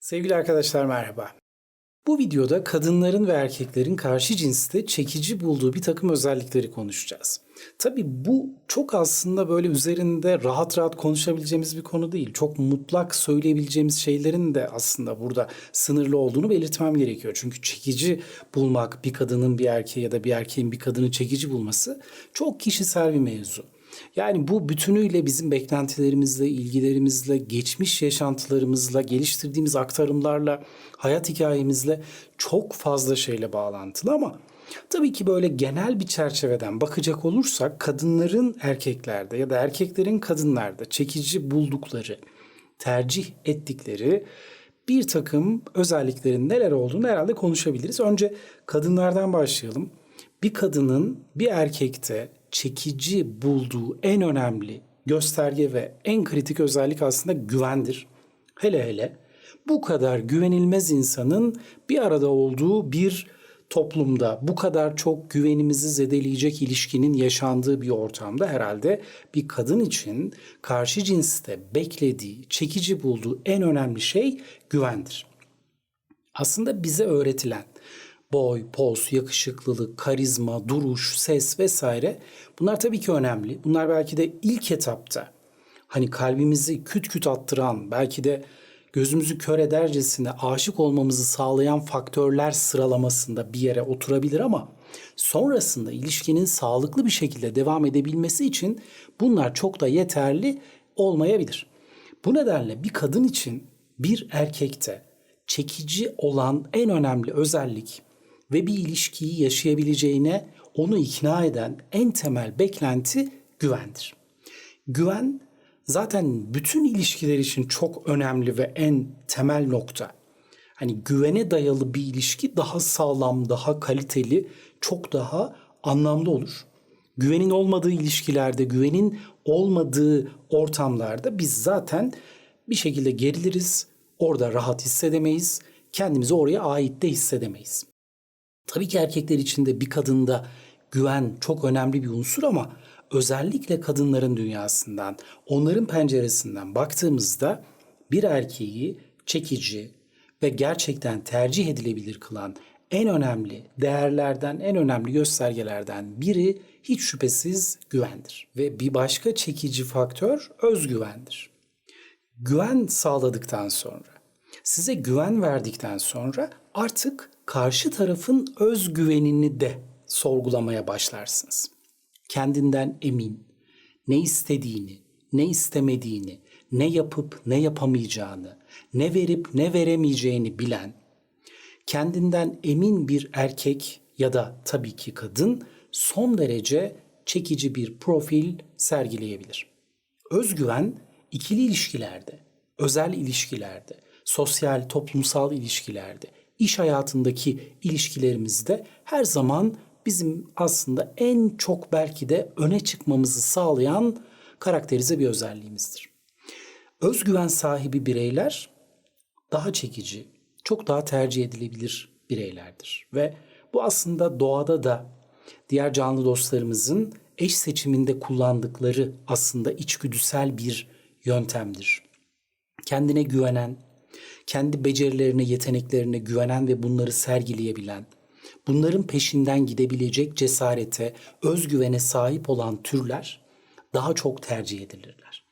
Sevgili arkadaşlar merhaba. Bu videoda kadınların ve erkeklerin karşı cinste çekici bulduğu bir takım özellikleri konuşacağız. Tabii bu çok aslında böyle üzerinde rahat rahat konuşabileceğimiz bir konu değil. Çok mutlak söyleyebileceğimiz şeylerin de aslında burada sınırlı olduğunu belirtmem gerekiyor. Çünkü çekici bulmak bir kadının bir erkeğe ya da bir erkeğin bir kadını çekici bulması çok kişisel bir mevzu. Yani bu bütünüyle bizim beklentilerimizle, ilgilerimizle, geçmiş yaşantılarımızla, geliştirdiğimiz aktarımlarla, hayat hikayemizle çok fazla şeyle bağlantılı ama tabii ki böyle genel bir çerçeveden bakacak olursak kadınların erkeklerde ya da erkeklerin kadınlarda çekici buldukları, tercih ettikleri bir takım özelliklerin neler olduğunu herhalde konuşabiliriz. Önce kadınlardan başlayalım. Bir kadının bir erkekte çekici bulduğu en önemli gösterge ve en kritik özellik aslında güvendir. Hele hele bu kadar güvenilmez insanın bir arada olduğu bir toplumda bu kadar çok güvenimizi zedeleyecek ilişkinin yaşandığı bir ortamda herhalde bir kadın için karşı cinste beklediği, çekici bulduğu en önemli şey güvendir. Aslında bize öğretilen boy, poz, yakışıklılık, karizma, duruş, ses vesaire bunlar tabii ki önemli. Bunlar belki de ilk etapta hani kalbimizi küt küt attıran, belki de gözümüzü kör edercesine aşık olmamızı sağlayan faktörler sıralamasında bir yere oturabilir ama sonrasında ilişkinin sağlıklı bir şekilde devam edebilmesi için bunlar çok da yeterli olmayabilir. Bu nedenle bir kadın için bir erkekte çekici olan en önemli özellik ve bir ilişkiyi yaşayabileceğine onu ikna eden en temel beklenti güvendir. Güven zaten bütün ilişkiler için çok önemli ve en temel nokta. Hani güvene dayalı bir ilişki daha sağlam, daha kaliteli, çok daha anlamlı olur. Güvenin olmadığı ilişkilerde, güvenin olmadığı ortamlarda biz zaten bir şekilde geriliriz, orada rahat hissedemeyiz, kendimizi oraya ait de hissedemeyiz. Tabii ki erkekler için de bir kadında güven çok önemli bir unsur ama özellikle kadınların dünyasından, onların penceresinden baktığımızda bir erkeği çekici ve gerçekten tercih edilebilir kılan en önemli değerlerden, en önemli göstergelerden biri hiç şüphesiz güvendir. Ve bir başka çekici faktör özgüvendir. Güven sağladıktan sonra, size güven verdikten sonra artık karşı tarafın özgüvenini de sorgulamaya başlarsınız. Kendinden emin, ne istediğini, ne istemediğini, ne yapıp ne yapamayacağını, ne verip ne veremeyeceğini bilen, kendinden emin bir erkek ya da tabii ki kadın son derece çekici bir profil sergileyebilir. Özgüven ikili ilişkilerde, özel ilişkilerde, sosyal, toplumsal ilişkilerde, iş hayatındaki ilişkilerimizde her zaman bizim aslında en çok belki de öne çıkmamızı sağlayan karakterize bir özelliğimizdir. Özgüven sahibi bireyler daha çekici, çok daha tercih edilebilir bireylerdir. Ve bu aslında doğada da diğer canlı dostlarımızın eş seçiminde kullandıkları aslında içgüdüsel bir yöntemdir. Kendine güvenen, kendi becerilerine, yeteneklerine güvenen ve bunları sergileyebilen, bunların peşinden gidebilecek cesarete, özgüvene sahip olan türler daha çok tercih edilirler.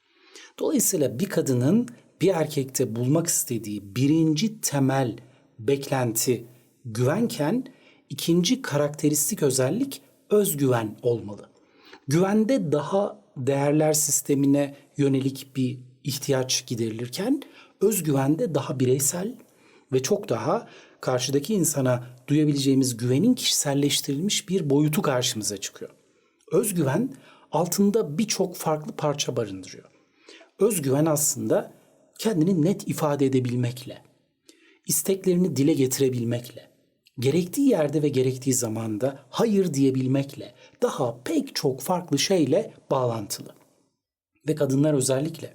Dolayısıyla bir kadının bir erkekte bulmak istediği birinci temel beklenti güvenken ikinci karakteristik özellik özgüven olmalı. Güvende daha değerler sistemine yönelik bir ihtiyaç giderilirken özgüvende daha bireysel ve çok daha karşıdaki insana duyabileceğimiz güvenin kişiselleştirilmiş bir boyutu karşımıza çıkıyor. Özgüven altında birçok farklı parça barındırıyor. Özgüven aslında kendini net ifade edebilmekle, isteklerini dile getirebilmekle, gerektiği yerde ve gerektiği zamanda hayır diyebilmekle, daha pek çok farklı şeyle bağlantılı. Ve kadınlar özellikle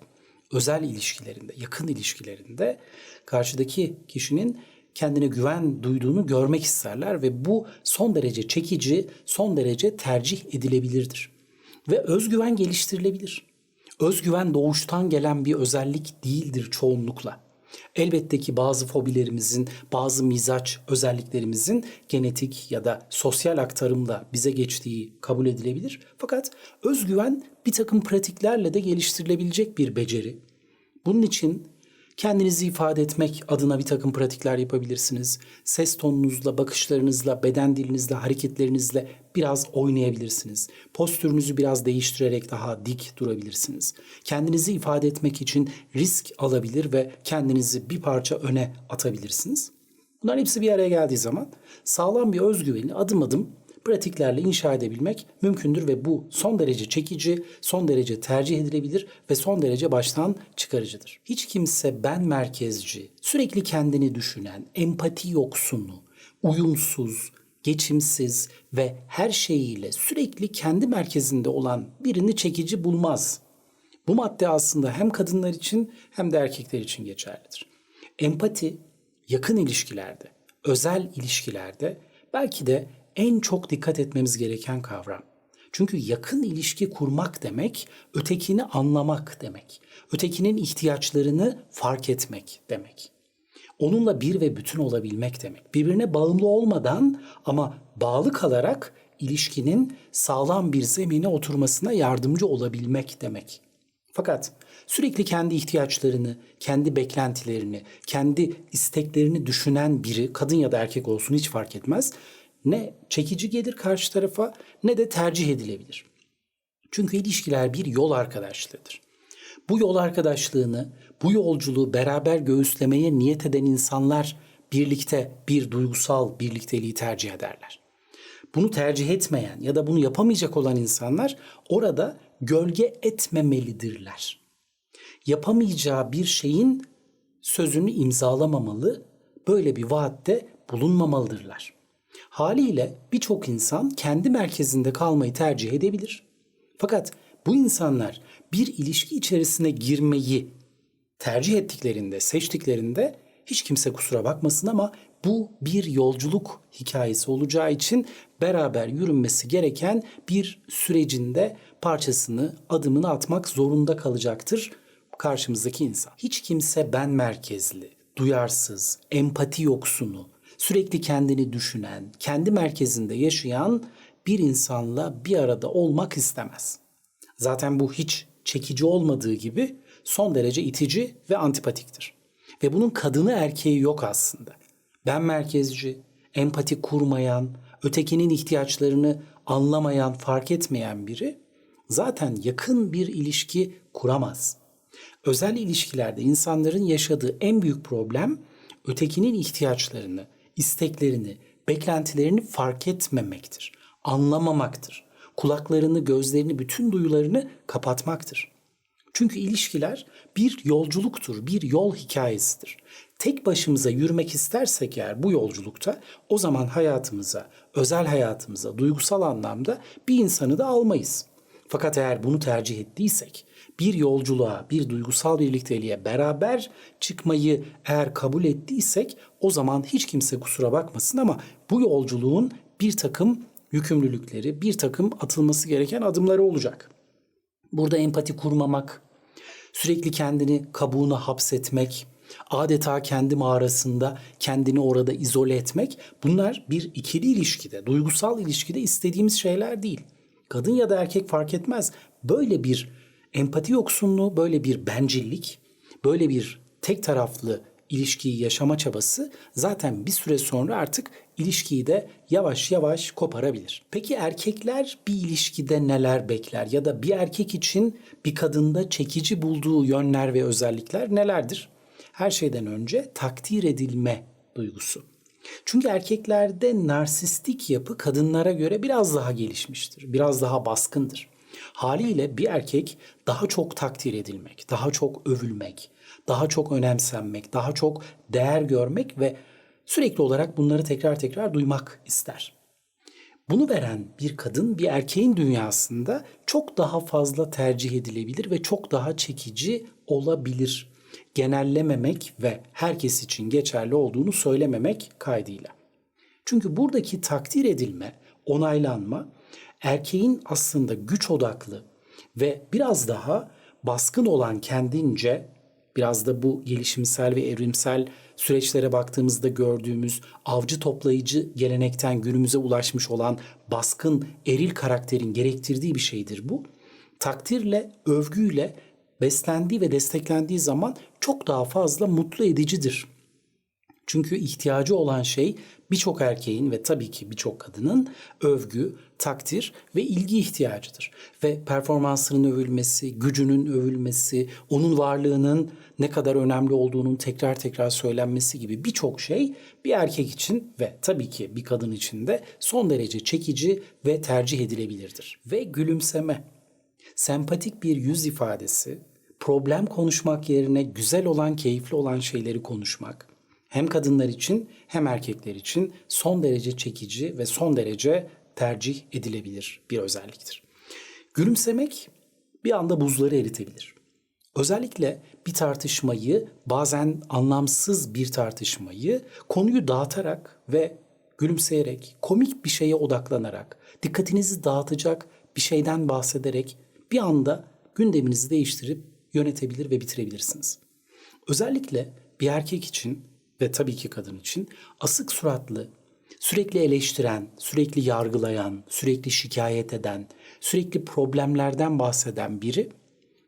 özel ilişkilerinde, yakın ilişkilerinde karşıdaki kişinin kendine güven duyduğunu görmek isterler ve bu son derece çekici, son derece tercih edilebilirdir. Ve özgüven geliştirilebilir. Özgüven doğuştan gelen bir özellik değildir çoğunlukla. Elbette ki bazı fobilerimizin, bazı mizaç özelliklerimizin genetik ya da sosyal aktarımla bize geçtiği kabul edilebilir. Fakat özgüven bir takım pratiklerle de geliştirilebilecek bir beceri. Bunun için kendinizi ifade etmek adına bir takım pratikler yapabilirsiniz. Ses tonunuzla, bakışlarınızla, beden dilinizle, hareketlerinizle biraz oynayabilirsiniz. Postürünüzü biraz değiştirerek daha dik durabilirsiniz. Kendinizi ifade etmek için risk alabilir ve kendinizi bir parça öne atabilirsiniz. Bunların hepsi bir araya geldiği zaman sağlam bir özgüveni adım adım pratiklerle inşa edebilmek mümkündür ve bu son derece çekici, son derece tercih edilebilir ve son derece baştan çıkarıcıdır. Hiç kimse ben merkezci, sürekli kendini düşünen, empati yoksunu, uyumsuz, geçimsiz ve her şeyiyle sürekli kendi merkezinde olan birini çekici bulmaz. Bu madde aslında hem kadınlar için hem de erkekler için geçerlidir. Empati yakın ilişkilerde, özel ilişkilerde belki de en çok dikkat etmemiz gereken kavram. Çünkü yakın ilişki kurmak demek, ötekini anlamak demek. Ötekinin ihtiyaçlarını fark etmek demek. Onunla bir ve bütün olabilmek demek. Birbirine bağımlı olmadan ama bağlı kalarak ilişkinin sağlam bir zemine oturmasına yardımcı olabilmek demek. Fakat sürekli kendi ihtiyaçlarını, kendi beklentilerini, kendi isteklerini düşünen biri, kadın ya da erkek olsun hiç fark etmez, ne çekici gelir karşı tarafa ne de tercih edilebilir. Çünkü ilişkiler bir yol arkadaşlığıdır. Bu yol arkadaşlığını, bu yolculuğu beraber göğüslemeye niyet eden insanlar birlikte bir duygusal birlikteliği tercih ederler. Bunu tercih etmeyen ya da bunu yapamayacak olan insanlar orada gölge etmemelidirler. Yapamayacağı bir şeyin sözünü imzalamamalı, böyle bir vaatte bulunmamalıdırlar. Haliyle birçok insan kendi merkezinde kalmayı tercih edebilir. Fakat bu insanlar bir ilişki içerisine girmeyi tercih ettiklerinde, seçtiklerinde hiç kimse kusura bakmasın ama bu bir yolculuk hikayesi olacağı için beraber yürünmesi gereken bir sürecinde parçasını, adımını atmak zorunda kalacaktır karşımızdaki insan. Hiç kimse ben merkezli, duyarsız, empati yoksunu, sürekli kendini düşünen, kendi merkezinde yaşayan bir insanla bir arada olmak istemez. Zaten bu hiç çekici olmadığı gibi son derece itici ve antipatiktir. Ve bunun kadını erkeği yok aslında. Ben merkezci, empati kurmayan, ötekinin ihtiyaçlarını anlamayan, fark etmeyen biri zaten yakın bir ilişki kuramaz. Özel ilişkilerde insanların yaşadığı en büyük problem ötekinin ihtiyaçlarını, isteklerini, beklentilerini fark etmemektir. Anlamamaktır. Kulaklarını, gözlerini, bütün duyularını kapatmaktır. Çünkü ilişkiler bir yolculuktur, bir yol hikayesidir. Tek başımıza yürümek istersek eğer bu yolculukta o zaman hayatımıza, özel hayatımıza, duygusal anlamda bir insanı da almayız. Fakat eğer bunu tercih ettiysek, bir yolculuğa, bir duygusal birlikteliğe beraber çıkmayı eğer kabul ettiysek o zaman hiç kimse kusura bakmasın ama bu yolculuğun bir takım yükümlülükleri, bir takım atılması gereken adımları olacak. Burada empati kurmamak, sürekli kendini kabuğuna hapsetmek, adeta kendi mağarasında kendini orada izole etmek bunlar bir ikili ilişkide, duygusal ilişkide istediğimiz şeyler değil. Kadın ya da erkek fark etmez. Böyle bir empati yoksunluğu, böyle bir bencillik, böyle bir tek taraflı ilişkiyi yaşama çabası zaten bir süre sonra artık ilişkiyi de yavaş yavaş koparabilir. Peki erkekler bir ilişkide neler bekler ya da bir erkek için bir kadında çekici bulduğu yönler ve özellikler nelerdir? Her şeyden önce takdir edilme duygusu. Çünkü erkeklerde narsistik yapı kadınlara göre biraz daha gelişmiştir, biraz daha baskındır. Haliyle bir erkek daha çok takdir edilmek, daha çok övülmek, daha çok önemsenmek, daha çok değer görmek ve sürekli olarak bunları tekrar tekrar duymak ister. Bunu veren bir kadın bir erkeğin dünyasında çok daha fazla tercih edilebilir ve çok daha çekici olabilir. Genellememek ve herkes için geçerli olduğunu söylememek kaydıyla. Çünkü buradaki takdir edilme, onaylanma erkeğin aslında güç odaklı ve biraz daha baskın olan kendince biraz da bu gelişimsel ve evrimsel süreçlere baktığımızda gördüğümüz avcı toplayıcı gelenekten günümüze ulaşmış olan baskın eril karakterin gerektirdiği bir şeydir bu. Takdirle, övgüyle beslendiği ve desteklendiği zaman çok daha fazla mutlu edicidir. Çünkü ihtiyacı olan şey birçok erkeğin ve tabii ki birçok kadının övgü, takdir ve ilgi ihtiyacıdır. Ve performansının övülmesi, gücünün övülmesi, onun varlığının ne kadar önemli olduğunun tekrar tekrar söylenmesi gibi birçok şey bir erkek için ve tabii ki bir kadın için de son derece çekici ve tercih edilebilirdir. Ve gülümseme, sempatik bir yüz ifadesi, problem konuşmak yerine güzel olan, keyifli olan şeyleri konuşmak, hem kadınlar için hem erkekler için son derece çekici ve son derece tercih edilebilir bir özelliktir. Gülümsemek bir anda buzları eritebilir. Özellikle bir tartışmayı, bazen anlamsız bir tartışmayı konuyu dağıtarak ve gülümseyerek, komik bir şeye odaklanarak, dikkatinizi dağıtacak bir şeyden bahsederek bir anda gündeminizi değiştirip yönetebilir ve bitirebilirsiniz. Özellikle bir erkek için ve tabii ki kadın için asık suratlı, sürekli eleştiren, sürekli yargılayan, sürekli şikayet eden, sürekli problemlerden bahseden biri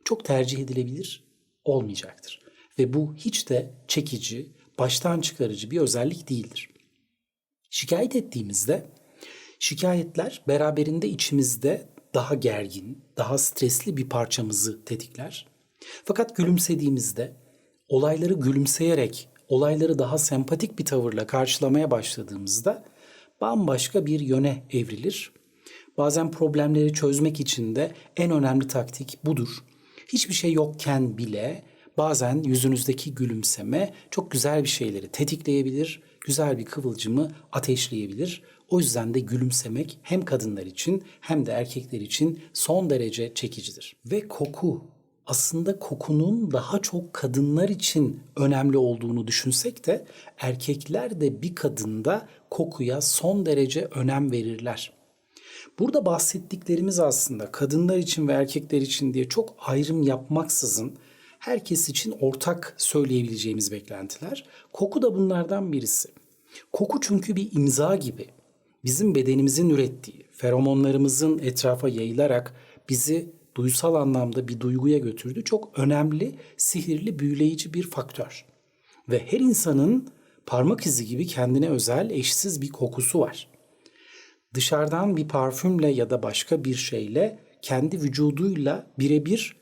çok tercih edilebilir olmayacaktır. Ve bu hiç de çekici, baştan çıkarıcı bir özellik değildir. Şikayet ettiğimizde şikayetler beraberinde içimizde daha gergin, daha stresli bir parçamızı tetikler. Fakat gülümsediğimizde olayları gülümseyerek olayları daha sempatik bir tavırla karşılamaya başladığımızda bambaşka bir yöne evrilir. Bazen problemleri çözmek için de en önemli taktik budur. Hiçbir şey yokken bile bazen yüzünüzdeki gülümseme çok güzel bir şeyleri tetikleyebilir, güzel bir kıvılcımı ateşleyebilir. O yüzden de gülümsemek hem kadınlar için hem de erkekler için son derece çekicidir. Ve koku aslında kokunun daha çok kadınlar için önemli olduğunu düşünsek de erkekler de bir kadında kokuya son derece önem verirler. Burada bahsettiklerimiz aslında kadınlar için ve erkekler için diye çok ayrım yapmaksızın herkes için ortak söyleyebileceğimiz beklentiler. Koku da bunlardan birisi. Koku çünkü bir imza gibi. Bizim bedenimizin ürettiği, feromonlarımızın etrafa yayılarak bizi duysal anlamda bir duyguya götürdü. Çok önemli, sihirli, büyüleyici bir faktör. Ve her insanın parmak izi gibi kendine özel, eşsiz bir kokusu var. Dışarıdan bir parfümle ya da başka bir şeyle kendi vücuduyla birebir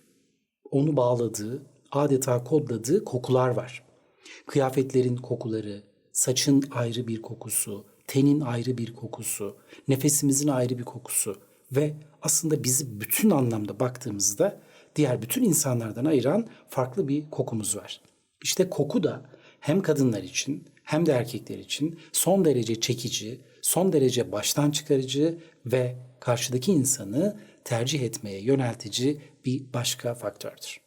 onu bağladığı, adeta kodladığı kokular var. Kıyafetlerin kokuları, saçın ayrı bir kokusu, tenin ayrı bir kokusu, nefesimizin ayrı bir kokusu ve aslında bizi bütün anlamda baktığımızda diğer bütün insanlardan ayıran farklı bir kokumuz var. İşte koku da hem kadınlar için hem de erkekler için son derece çekici, son derece baştan çıkarıcı ve karşıdaki insanı tercih etmeye yöneltici bir başka faktördür.